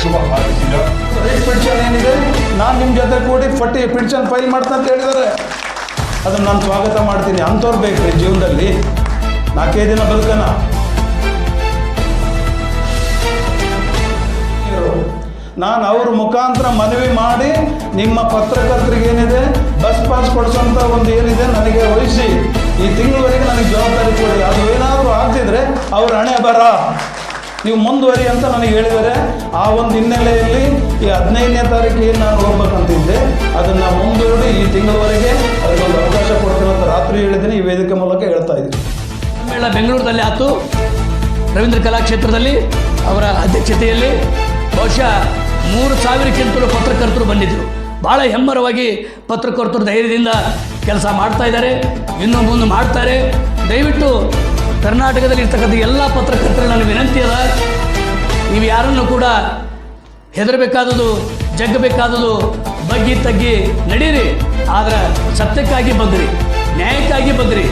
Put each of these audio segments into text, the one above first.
ಶುಭ ಹಾರೈಸಿದ rate petition ಏನಿದೆ ನಾನು ನಿಮ್ಮ ಜೊತೆ ಕೂಡಿ ಪಟ್ಟಿ ಪಿಟಿಷನ್ ಫೈಲ್ ಮಾಡ್ತಾ ಅಂತ ಹೇಳಿದ್ದಾರೆ. ಅದನ್ನು ನಾನು ಸ್ವಾಗತ ಮಾಡ್ತೀನಿ. ಅಂಥವ್ರು ಬೇಕು ಜೀವನದಲ್ಲಿ. ನಾಲ್ಕೈದು ದಿನ ಬದುಕನ. ನಾನು ಅವ್ರ ಮುಖಾಂತರ ಮನವಿ ಮಾಡಿ ನಿಮ್ಮ ಪತ್ರಕರ್ತರಿಗೆ ಏನಿದೆ, ಬಸ್ ಪಾಸ್ ಕೊಡಿಸೋಂಥ ಒಂದು ಏನಿದೆ ನನಗೆ ವಹಿಸಿ. ಈ ತಿಂಗಳವರೆಗೆ ನನಗೆ ಜವಾಬ್ದಾರಿ ಕೊಡಿ. ಅದು ಏನಾದರೂ ಆಗ್ತಿದ್ರೆ ಅವ್ರ ಹಣೆ ಬರ. ನೀವು ಮುಂದುವರಿ ಅಂತ ನನಗೆ ಹೇಳಿದರೆ, ಆ ಒಂದು ಹಿನ್ನೆಲೆಯಲ್ಲಿ ಈ ಹದಿನೈದನೇ ತಾರೀಕಿಗೆ ನಾನು ಹೋಗ್ಬೇಕಂತಿದ್ದೆ. ಅದನ್ನು ಮುಂದೂಡಿ ಈ ತಿಂಗಳವರೆಗೆ ಅದಕ್ಕೊಂದು ಅವಕಾಶ ಕೊಡ್ತೀನಿ ಅಂತ ರಾತ್ರಿ ಹೇಳಿದ್ದೀನಿ. ಈ ವೇದಿಕೆ ಮೂಲಕ ಹೇಳ್ತಾ ಇದ್ದೀನಿ. ಮೇಳ ಬೆಂಗಳೂರಿನಲ್ಲಿ ಆತು ರವೀಂದ್ರ ಕಲಾಕ್ಷೇತ್ರದಲ್ಲಿ, ಅವರ ಅಧ್ಯಕ್ಷತೆಯಲ್ಲಿ ಬಹುಶಃ ಮೂರು ಸಾವಿರಕ್ಕಿಂತಲೂ ಪತ್ರಕರ್ತರು ಬಂದಿದ್ದರು. ಭಾಳ ಹೆಮ್ಮರವಾಗಿ ಪತ್ರಕರ್ತರು ಧೈರ್ಯದಿಂದ ಕೆಲಸ ಮಾಡ್ತಾ ಇದ್ದಾರೆ. ಇನ್ನೂ ಮುಂದೆ ಮಾಡ್ತಾರೆ. ದಯವಿಟ್ಟು ಕರ್ನಾಟಕದಲ್ಲಿ ಇರ್ತಕ್ಕಂಥ ಎಲ್ಲ ಪತ್ರಕರ್ತರು ನನ್ನ ವಿನಂತಿ ಅದ. ನೀವು ಯಾರನ್ನು ಕೂಡ ಹೆದರಬೇಕಾದದು ಜಗ್ಗಬೇಕಾದದು ಬಗ್ಗಿ ತಗ್ಗಿ ನಡೀರಿ. ಆದರೆ ಸತ್ಯಕ್ಕಾಗಿ ಬಗ್ಗ್ರಿ, ನ್ಯಾಯಕ್ಕಾಗಿ ಬಗ್ಗ್ರಿ,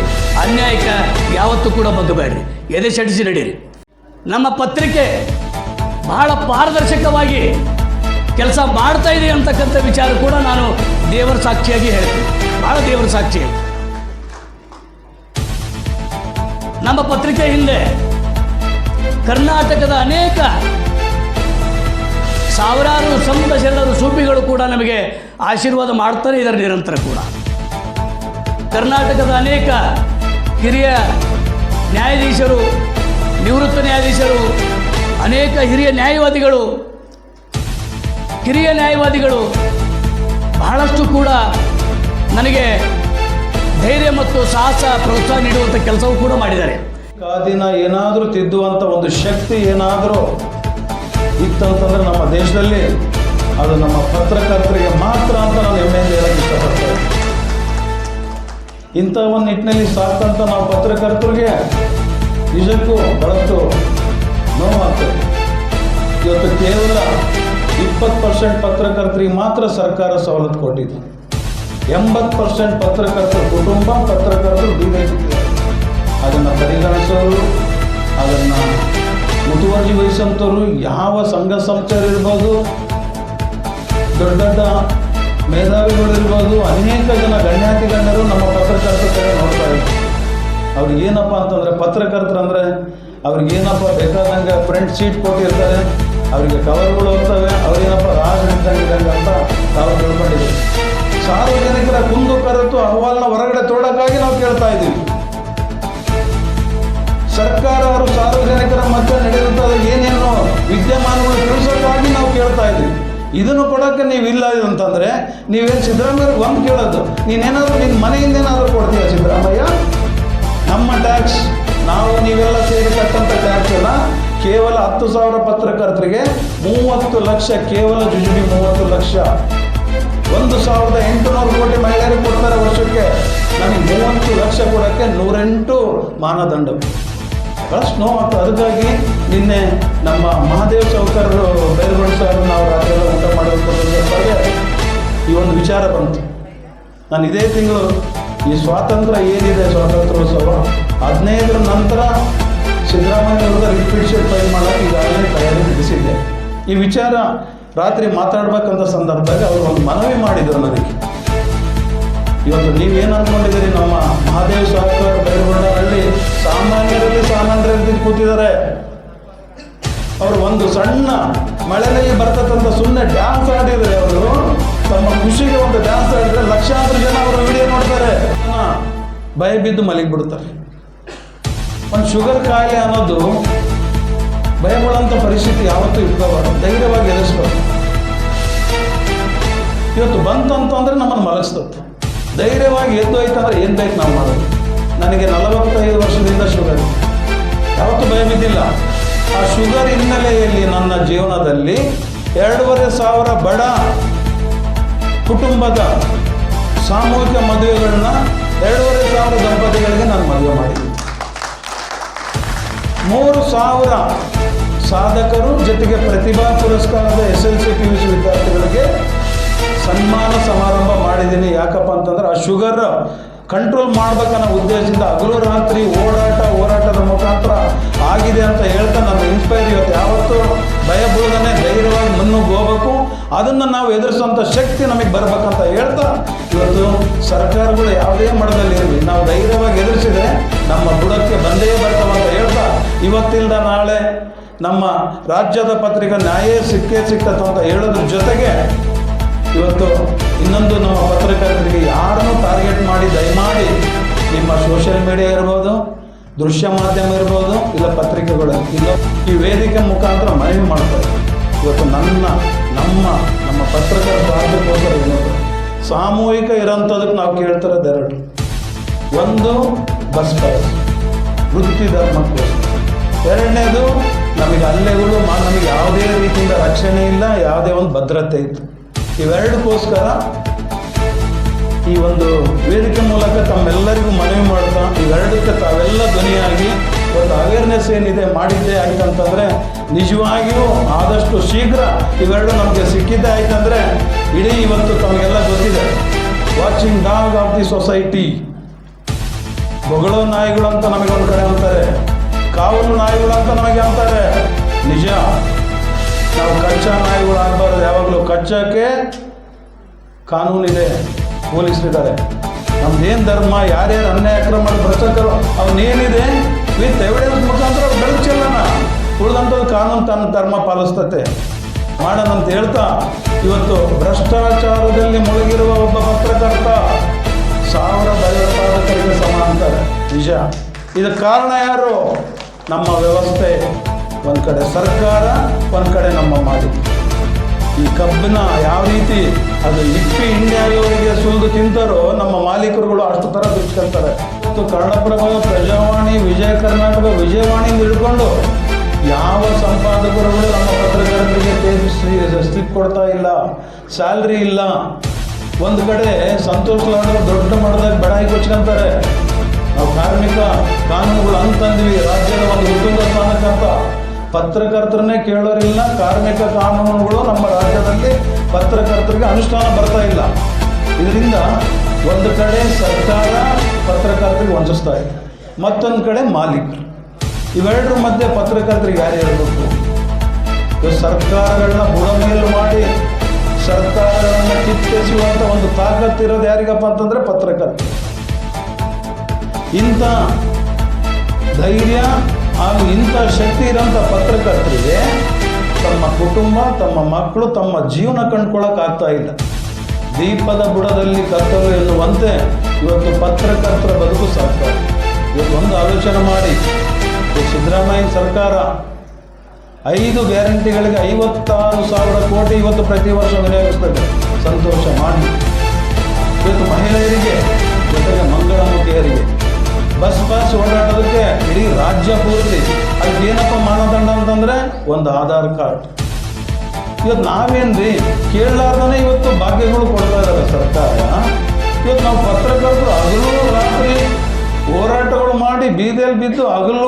ಅನ್ಯಾಯಕ್ಕೆ ಯಾವತ್ತೂ ಕೂಡ ಬಗ್ಗಬೇಡ್ರಿ. ಎದೆ ಸಡಿಸಿ ನಡೀರಿ. ನಮ್ಮ ಪತ್ರಿಕೆ ಬಹಳ ಪಾರದರ್ಶಕವಾಗಿ ಕೆಲಸ ಮಾಡ್ತಾ ಇದೆ ಅಂತಕ್ಕಂಥ ವಿಚಾರ ಕೂಡ ನಾನು ದೇವರ ಸಾಕ್ಷಿಯಾಗಿ ಹೇಳ್ತೀನಿ. ಭಾಳ ದೇವರ ಸಾಕ್ಷಿ ನಮ್ಮ ಪತ್ರಿಕೆ ಹಿಂದೆ ಕರ್ನಾಟಕದ ಅನೇಕ ಸಾವಿರಾರು ಸಂತ ಶರಣರು ಸೂಪಿಗಳು ಕೂಡ ನಮಗೆ ಆಶೀರ್ವಾದ ಮಾಡ್ತಾನೆ ಇದ್ದಾರೆ ನಿರಂತರ ಕೂಡ. ಕರ್ನಾಟಕದ ಅನೇಕ ಹಿರಿಯ ನ್ಯಾಯಾಧೀಶರು, ನಿವೃತ್ತ ನ್ಯಾಯಾಧೀಶರು, ಅನೇಕ ಹಿರಿಯ ನ್ಯಾಯವಾದಿಗಳು ಹಿರಿಯ ನ್ಯಾಯವಾದಿಗಳು ಬಹಳಷ್ಟು ಕೂಡ ನನಗೆ ಧೈರ್ಯ ಮತ್ತು ಸಾಹಸ ಪ್ರೋತ್ಸಾಹ ನೀಡುವಂಥ ಕೆಲಸವೂ ಕೂಡ ಮಾಡಿದ್ದಾರೆ. ಕಾದಿನ ಏನಾದರೂ ತಿದ್ದುವಂಥ ಒಂದು ಶಕ್ತಿ ಏನಾದರೂ ಇತ್ತಂತಂದ್ರೆ ನಮ್ಮ ದೇಶದಲ್ಲಿ ಅದು ನಮ್ಮ ಪತ್ರಕರ್ತರಿಗೆ ಮಾತ್ರ ಅಂತ ನಾನು ಹೆಮ್ಮೆಯಿಂದ ಹೇಳಕ್ಕೆ ಇಷ್ಟಪಡ್ತೇನೆ. ಇಂಥ ಒಂದು ನಿಟ್ಟಿನಲ್ಲಿ ಸಾಕಂತ ನಾವು ಪತ್ರಕರ್ತರಿಗೆ ನಿಜಕ್ಕೂ ಬಹಳಷ್ಟು ನೋವಾಗ್ತದೆ ಇವತ್ತು ಕೇವಲ ಇಪ್ಪತ್ತು ಪರ್ಸೆಂಟ್ ಪತ್ರಕರ್ತರಿಗೆ ಮಾತ್ರ ಸರ್ಕಾರ ಸವಲತ್ತು ಕೊಟ್ಟಿದೆ. ಎಂಬತ್ತು ಪರ್ಸೆಂಟ್ ಪತ್ರಕರ್ತರ, ಕುಟುಂಬ ಪತ್ರಕರ್ತರು ಬೀದಿಗಿದ್ದಾರೆ ಅದನ್ನು ಪರಿಗಣಿಸೋರು, ಅದನ್ನು ಮುತುವರ್ಜಿ ವಹಿಸುವಂಥವ್ರು ಯಾವ ಸಂಘ ಸಂಸ್ಥೆಯರು ಇರ್ಬೋದು, ದೊಡ್ಡ ದೊಡ್ಡ ಮೇಧಾವಿಗಳಿರ್ಬೋದು ಅನೇಕ ಜನ ಗಣ್ಯಾತಿ ಗಣ್ಯರು ನಮ್ಮ ಪತ್ರಕರ್ತರ ಕಡೆ ನೋಡ್ತಾ ಇದ್ದಾರೆ. ಅವ್ರಿಗೆ ಏನಪ್ಪ ಅಂತಂದರೆ, ಪತ್ರಕರ್ತರು ಅಂದರೆ ಅವ್ರಿಗೆ ಏನಪ್ಪ ಬೇಕಾದಂಗೆ ಫ್ರಂಟ್ ಸೀಟ್ ಕೊಟ್ಟಿರ್ತಾರೆ, ಅವರಿಗೆ ಕವರ್ಗಳು ಹೋಗ್ತವೆ ಅವ್ರೇನಪ್ಪ ರಾಜ ಅಂತ ತಾವು ತಿಳ್ಕೊಂಡಿದ್ದೀವಿ ಸಾರ್ವಜನಿಕರ ಕುಂದು ಕರೆತು ಅಹವಾಲನ್ನ ಹೊರಗಡೆ ತೋಡಕ್ಕಾಗಿ ನಾವು ಕೇಳ್ತಾ ಇದ್ದೀವಿ. ಸರ್ಕಾರ ಅವರು ಸಾರ್ವಜನಿಕರ ಮಧ್ಯೆ ನಡೆಯುತ್ತದೆ ಏನೇನು ವಿದ್ಯಮಾನಗಳು ತಿಳಿಸೋಕ್ಕಾಗಿ ನಾವು ಕೇಳ್ತಾ ಇದ್ದೀವಿ. ಇದನ್ನು ಕೊಡೋಕ್ಕೆ ನೀವು ಇಲ್ಲ ಅಂತಂದರೆ ನೀವೇನು ಸಿದ್ದರಾಮಯ್ಯ ಒಂದು ಕೇಳೋದು, ನೀನೇನಾದರೂ ನಿನ್ನ ಮನೆಯಿಂದ ಏನಾದರೂ ಕೊಡ್ತೀಯ ಸಿದ್ದರಾಮಯ್ಯ? ನಮ್ಮ ಟ್ಯಾಕ್ಸ್, ನಾವು ನೀವೆಲ್ಲ ಸೇರಿ ಕಟ್ಟಂಥ ಟ್ಯಾಕ್ಸ್ ಅಲ್ಲ ಕೇವಲ ಹತ್ತು ಸಾವಿರ ಪತ್ರಕರ್ತರಿಗೆ ಮೂವತ್ತು ಲಕ್ಷ, ಕೇವಲ ಜುಜುಬಿ ಮೂವತ್ತು ಲಕ್ಷ. ಒಂದು ಸಾವಿರದ ಎಂಟುನೂರು ಕೋಟಿ ಮಹಿಳೆಯರಿಗೆ ಕೊಡ್ತಾರೆ ವರ್ಷಕ್ಕೆ. ನನಗೆ ಮೂವತ್ತು ಲಕ್ಷ ಕೊಡೋಕ್ಕೆ ನೂರೆಂಟು ಮಾನದಂಡ ಬಹಳಷ್ಟು ನೋವಾಗ್ತದೆ ಅದಕ್ಕಾಗಿ ನಿನ್ನೆ ನಮ್ಮ ಮಹಾದೇವ್ ಚೌಕರರು ಬೈರುಗೊಂಡ ಸರ್ ನಾವು ರಾತ್ರಿ ಊಟ ಮಾಡುವಂಥ ಈ ಒಂದು ವಿಚಾರ ಬಂತು. ನಾನು ಇದೇ ತಿಂಗಳು ಈ ಸ್ವಾತಂತ್ರ್ಯ ಏನಿದೆ ಸ್ವಾತಂತ್ರ್ಯೋತ್ಸವ, ಹದಿನೈದರ ನಂತರ ಸಿದ್ದರಾಮಯ್ಯ ಅವರ ರಿಪೀಟ್ ಫೈಲ್ ಮಾಡೋಕ್ಕೆ ಈಗಾಗಲೇ ತಯಾರಿ ನಡೆಸಿದ್ದೆ. ಈ ವಿಚಾರ ರಾತ್ರಿ ಮಾತಾಡ್ಬೇಕಂತ ಸಂದರ್ಭದಲ್ಲಿ ಅವರು ಒಂದು ಮನವಿ ಮಾಡಿದರು ನನಗೆ ಇವತ್ತು ನೀವೇನು ಅಂದ್ಕೊಂಡಿದ್ದೀರಿ ನಮ್ಮ ಮಹಾದೇವ್ ಸಾಹೇಬ್ ಬೈರುಗೊಂಡನಲ್ಲಿ ಸಾಮಾನ್ಯರಲ್ಲಿ ಸಾಮಾನ್ಯರಲ್ಲಿ ಕೂತಿದ್ದಾರೆ. ಅವರು ಒಂದು ಸಣ್ಣ ಮಳೆಯಲ್ಲಿ ಬರ್ತಕ್ಕಂಥ ಸುಮ್ಮನೆ ಡ್ಯಾನ್ಸ್ ಆಡಿದರೆ ಅವರು, ತಮ್ಮ ಖುಷಿಗೆ ಒಂದು ಡ್ಯಾನ್ಸ್ ಆಡಿದರೆ ಲಕ್ಷಾಂತರ ಜನ ಅವರ ವಿಡಿಯೋ ನೋಡ್ತಾರೆ. ಭಯ ಬಿದ್ದು ಮಲಗಿಬಿಡ್ತಾರೆ. ಒಂದು ಶುಗರ್ ಕಾಯಿಲೆ ಅನ್ನೋದು ಭಯಗೊಳ್ಳಂಥ ಪರಿಸ್ಥಿತಿ ಯಾವತ್ತೂ ಇಟ್ಕೋಬಾರ್ದು ಧೈರ್ಯವಾಗಿ ಎದುರಿಸ್ಬೇಕು. ಇವತ್ತು ಬಂತು ಅಂತಂದ್ರೆ ನಮ್ಮನ್ನು ಮಲಗಿಸ್ತದೆ ಧೈರ್ಯವಾಗಿ ಎದ್ದು ಹೋಯ್ತಂದ್ರೆ ಏನು ಬೇಕು ನಾವು ಮಾಡೋದು? ನನಗೆ ನಲವತ್ತೈದು ವರ್ಷದಿಂದ ಶುಗರ್. ಯಾವತ್ತೂ ಭಯ ಬಿದ್ದಿಲ್ಲ. ಆ ಶುಗರ್ ಹಿನ್ನೆಲೆಯಲ್ಲಿ ನನ್ನ ಜೀವನದಲ್ಲಿ ಎರಡೂವರೆ ಸಾವಿರ ಬಡ ಕುಟುಂಬದ ಸಾಮೂಹಿಕ ಮದುವೆಗಳನ್ನ ಎರಡೂವರೆ ಸಾವಿರ ದಂಪತಿಗಳಿಗೆ ನಾನು ಮದುವೆ ಮಾಡಿದ್ದೀನಿ. ಮೂರು ಸಾವಿರ ಸಾಧಕರು ಜೊತೆಗೆ ಪ್ರತಿಭಾ ಪುರಸ್ಕಾರದ S L C P U C ವಿದ್ಯಾರ್ಥಿಗಳಿಗೆ ಸನ್ಮಾನ ಸಮಾರಂಭ ಮಾಡಿದ್ದೀನಿ. ಯಾಕಪ್ಪ ಅಂತಂದ್ರೆ ಆ ಶುಗರ್ ಕಂಟ್ರೋಲ್ ಮಾಡ್ಬೇಕನ್ನೋ ಉದ್ದೇಶದಿಂದ ಹಗಲು ರಾತ್ರಿ ಓಡಾಟ, ಹೋರಾಟದ ಮುಖಾಂತರ ಆಗಿದೆ ಅಂತ ಹೇಳ್ತಾ ನಮ್ಮ ಇನ್ಸ್ಪೈರ್ ಇವತ್ತು. ಯಾವತ್ತೂ ಭಯ ಧೈರ್ಯವಾಗಿ ಮುಂದೆ ಹೋಗ್ಬೇಕು. ಅದನ್ನು ನಾವು ಎದುರಿಸುವಂಥ ಶಕ್ತಿ ನಮಗೆ ಬರ್ಬೇಕಂತ ಹೇಳ್ತಾ ಇವತ್ತು ಸರ್ಕಾರಗಳು ಯಾವುದೇ ಮಟ್ಟದಲ್ಲಿ ಇರಲಿ. ನಾವು ಧೈರ್ಯವಾಗಿ ಎದುರಿಸಿದರೆ ನಮ್ಮ ಬುಡಕ್ಕೆ ಬಂದೇ ಬರ್ತಾವಂತ ಹೇಳ್ತಾ. ಇವತ್ತಿಲ್ದ ನಾಳೆ ನಮ್ಮ ರಾಜ್ಯದ ಪತ್ರಿಕಾ ನ್ಯಾಯ ಸಿಕ್ಕೇ ಸಿಕ್ಕತ್ತು ಅಂತ ಹೇಳೋದ್ರ ಜೊತೆಗೆ ಇವತ್ತು ಇನ್ನೊಂದು ನಮ್ಮ ಪತ್ರಕರ್ತರಿಗೆ ಯಾರನ್ನೂ ಟಾರ್ಗೆಟ್ ಮಾಡಿ, ದಯಮಾಡಿ ನಿಮ್ಮ ಸೋಷಿಯಲ್ ಮೀಡಿಯಾ ಇರ್ಬೋದು, ದೃಶ್ಯ ಮಾಧ್ಯಮ ಇರ್ಬೋದು, ಇಲ್ಲ ಪತ್ರಿಕೆಗಳು, ಇಲ್ಲ ಈ ವೇದಿಕೆ ಮುಖಾಂತರ ಮನವಿ ಮಾಡ್ತಾರೆ. ಇವತ್ತು ನನ್ನ, ನಮ್ಮ ನಮ್ಮ ಪತ್ರಕರ್ತ ರಾಜ್ಯಕ್ಕೋಸ್ಕರ ಸಾಮೂಹಿಕ ಇರೋಂಥದಕ್ಕೆ ನಾವು ಕೇಳ್ತಿರೋದು ಎರಡು. ಒಂದು, ಬಸ್ ಪಾಸ್ ವೃತ್ತಿ ಧರ್ಮಕ್ಕೋಸ್ಕರ ಎರಡನೇದು ನಮಗೆ ಅಲ್ಲೆಗಳು ನಮಗೆ ಯಾವುದೇ ರೀತಿಯಿಂದ ರಕ್ಷಣೆ ಇಲ್ಲ, ಯಾವುದೇ ಒಂದು ಭದ್ರತೆ ಇಲ್ಲ. ಇವೆರಡಕ್ಕೋಸ್ಕರ ಈ ಒಂದು ವೇದಿಕೆ ಮೂಲಕ ತಮ್ಮೆಲ್ಲರಿಗೂ ಮನವಿ ಮಾಡ್ತಾ ಇವೆರಡಕ್ಕೆ ತಾವೆಲ್ಲ ಧ್ವನಿಯಾಗಿ ಒಂದು ಅವೇರ್ನೆಸ್ ಏನಿದೆ ಮಾಡಿದ್ದೇ ಆಯ್ತಂತಂದರೆ ನಿಜವಾಗಿಯೂ ಆದಷ್ಟು ಶೀಘ್ರ ಇವೆರಡು ನಮಗೆ ಸಿಕ್ಕಿದ್ದೇ ಆಯ್ತಂದರೆ, ಇಡೀ ಇವತ್ತು ತಮಗೆಲ್ಲ ಗೊತ್ತಿದೆ. Watching dog of the society ಬೊಗಳೋ ನಾಯಿಗಳು ಅಂತ ನಮಗೆ ಒಂದು ಕಡೆ ಅಂತಾರೆ. ಕಾವಲು ನಾಯಿಗಳು ಅಂತ ನಮಗೆ ಅಂತಾರೆ. ನಿಜ. ನಾವು ಕಚ್ಚಾ ನಾಯಿಗಳು ಆಗಬಾರ್ದು. ಯಾವಾಗಲೂ ಕಚ್ಚಕ್ಕೆ ಕಾನೂನಿದೆ ಪೊಲೀಸರಿದ್ದಾರೆ. ನಮ್ದೇನು ಧರ್ಮ, ಯಾರ್ಯಾರು ಅನ್ಯಾಯ ಅಕ್ರಮ ಭ್ರಷ್ಟಾಚಾರ ಅವನೇನಿದೆ ವಿತ್ ಎವಿಡೆನ್ಸ್ ಮುಖಾಂತರ ಬೆಳಕು ಚೆಲ್ಲೋಣ ಉಳಿದಂಥದ್ದು ಕಾನೂನು ತನ್ನ ಧರ್ಮ ಪಾಲಿಸ್ತತೆ. ಮಾಡೋಣ ಅಂತ ಹೇಳ್ತಾ, ಇವತ್ತು ಭ್ರಷ್ಟಾಚಾರದಲ್ಲಿ ಮುಳುಗಿರುವ ಒಬ್ಬ ಪತ್ರಕರ್ತ ಸಾವಿರದ ಭಯೋತ್ಪಾದಕರಿಗೆ ಸಮ ಅಂತಾರೆ ನಿಜ. ಇದಕ್ಕೆ ಕಾರಣ ಯಾರು? ನಮ್ಮ ವ್ಯವಸ್ಥೆ, ಒಂದು ಕಡೆ ಸರ್ಕಾರ, ಒಂದು ಕಡೆ ನಮ್ಮ ಮಾಲೀಕ ಈ ಕಬ್ಬನ್ನ ಯಾವ ರೀತಿ ಅದು ಇಪ್ಪಿ ಇಂಡಿಯಾದವರಿಗೆ ಸುಲಿದು ತಿಂತಾರೋ, ನಮ್ಮ ಮಾಲೀಕರುಗಳು ಅಷ್ಟು ಥರ ಬಿಚ್ಕೊಳ್ತಾರೆ. ಮತ್ತು ಕನ್ನಡಪ್ರಭ ಪ್ರಜಾವಾಣಿ, ವಿಜಯ ಕರ್ನಾಟಕ ವಿಜಯವಾಣಿಯಿಂದ ಹಿಡ್ಕೊಂಡು ಯಾವ ಸಂಪಾದಕರುಗಳು ನಮ್ಮ ಪತ್ರಕರ್ತರಿಗೆ ಸ್ಲಿಪ್ ಕೊಡ್ತಾ ಇಲ್ಲ, ಸ್ಯಾಲ್ರಿ ಇಲ್ಲ. ಒಂದು ಕಡೆ ಸಂತೋಷ್ ಲಾಡ್ ದೊಡ್ಡ ಮಟ್ಟದಾಗ ಬಡಾಯಿ ಕೊಚ್ಕೊಂತಾರೆ. ನಾವು ಕಾರ್ಮಿಕ ಕಾನೂನುಗಳು ಅಂತಂದ್ವಿ ರಾಜ್ಯದ ಒಂದು ಉದ್ಯೋಗ ಸ್ಥಾನಕ್ಕಂತ ಪತ್ರಕರ್ತರನ್ನೇ ಕೇಳೋರಿಲ್ಲ, ಕಾರ್ಮಿಕ ಕಾನೂನುಗಳು ನಮ್ಮ ರಾಜ್ಯದಲ್ಲಿ ಪತ್ರಕರ್ತರಿಗೆ ಅನುಷ್ಠಾನ ಬರ್ತಾ ಇಲ್ಲ. ಇದರಿಂದ ಒಂದು ಕಡೆ ಸರ್ಕಾರ ಪತ್ರಕರ್ತರಿಗೆ ವಂಚಿಸ್ತಾ ಇದೆ, ಮತ್ತೊಂದು ಕಡೆ ಮಾಲೀಕರು. ಇವೆರಡರ ಮಧ್ಯೆ ಪತ್ರಕರ್ತರಿಗೆ ಯಾರು ಹೇಳಬೇಕು ಸರ್ಕಾರಗಳನ್ನ ಬುಡಮೇಲು ಮಾಡಿ ಸರ್ಕಾರಗಳನ್ನು ಕಿತ್ತೆಸುವಂಥ ಒಂದು ತಾಕತ್ತಿರೋದು ಯಾರಿಗಪ್ಪ ಅಂತಂದರೆ ಪತ್ರಕರ್ತರು. ಇಂಥ ಧೈರ್ಯ ಹಾಗೂ ಇಂಥ ಶಕ್ತಿ ಇರೋಂಥ ಪತ್ರಕರ್ತರಿಗೆ ತಮ್ಮ ಕುಟುಂಬ, ತಮ್ಮ ಮಕ್ಕಳು ತಮ್ಮ ಜೀವನ ಕಂಡ್ಕೊಳ್ಳೋಕ್ಕಾಗ್ತಾ ಇಲ್ಲ. ದೀಪದ ಬುಡದಲ್ಲಿ ಕತ್ತಲು ಎನ್ನುವಂತೆ ಇವತ್ತು ಪತ್ರಕರ್ತರ ಬದುಕು ಸರ್ಕಾರ ಇವತ್ತೊಂದು ಆಲೋಚನೆ ಮಾಡಿ ಸಿದ್ದರಾಮಯ್ಯ ಸರ್ಕಾರ ಐದು ಗ್ಯಾರಂಟಿಗಳಿಗೆ ಐವತ್ತಾರು ಸಾವಿರ ಕೋಟಿ ಇವತ್ತು ಪ್ರತಿ ವರ್ಷ ವಿನಿಯೋಗಿಸ್ತದೆ ಸಂತೋಷ ಮಾಡಿ. ಇವತ್ತು ಮಹಿಳೆಯರಿಗೆ ಜೊತೆಗೆ ಮಂಗಳಮುಖಿಯರಿಗೆ ಬಸ್ ಪಾಸ್ ಓಡಾಡೋದಕ್ಕೆ ಇಡೀ ರಾಜ್ಯ ಪೂರ್ತಿ. ಅದಕ್ಕೆ ಏನಪ್ಪ ಮಾನದಂಡ ಅಂತಂದ್ರೆ ಒಂದು ಆಧಾರ್ ಕಾರ್ಡ್. ಇವತ್ತು ನಾವೇನ್ರಿ? ಕೇಳಲಾರ್ದೇ ಇವತ್ತು ಭಾಗ್ಯಗಳು ಕೊಡ್ತಾ ಇದ್ದಾರೆ ಸರ್ಕಾರ. ಇವತ್ತು ನಾವು ಪತ್ರಕರ್ತರು ಹಗಲು ರಾತ್ರಿ ಹೋರಾಟಗಳು ಮಾಡಿ ಬೀದಿಯಲ್ಲಿ ಬಿದ್ದು ಹಗಲು